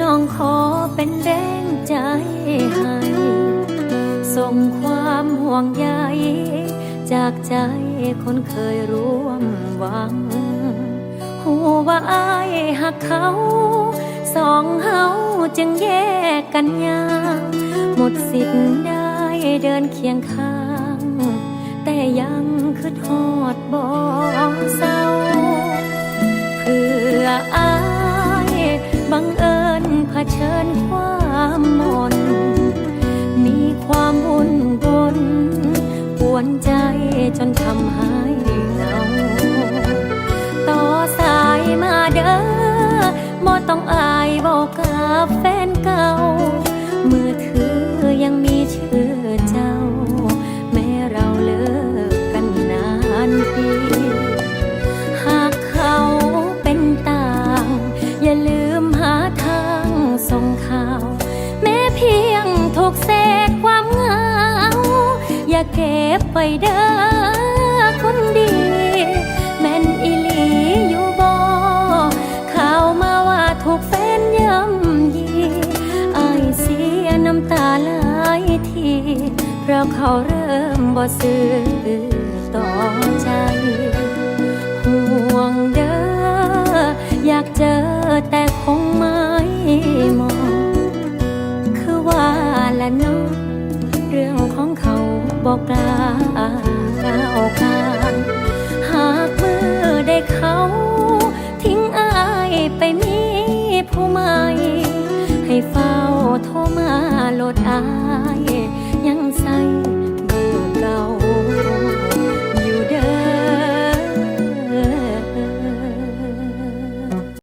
น้องขอเป็นแรงใจให้ ส่งความห่วงใยจากใจคนเคยร่วมหวัง หูว่าอายหักเขา สองเฮาจึงแยกกันยางหมดสิทธิ์ได้เดินเคียงข้าง แต่ยังคือทอดบ่เศร้าเพื่ออายบังเอิญ ชิญความหมน มีความวุ่นวนปวนใจจนทำให้เหงา ต่อสายมาเด้อบ่ต้องอายบอกกับแฟนเก่า มือถือยังมีชื่อเจ้า แม้เราเลิกกันนานปี อย่าเก็บไปเด้อคนดี แม่นอีหลีอยู่บ่ข่าวมาว่าถูกแฟนย่ำยีอายเสียน้ำตาหลายที เพราะเขาเริ่มบ่ซื้อต่อใจ ห่วงเด้ออยากเจอแต่คงไม่มอง คือว่าละเน้องื่องของเขาบอกกล้าก้าวข้าหากเมื่อได้เขา ทิ้งอายไปมีผู้ใหม่ ให้เฝ้าโทรมาลดอายยังใส่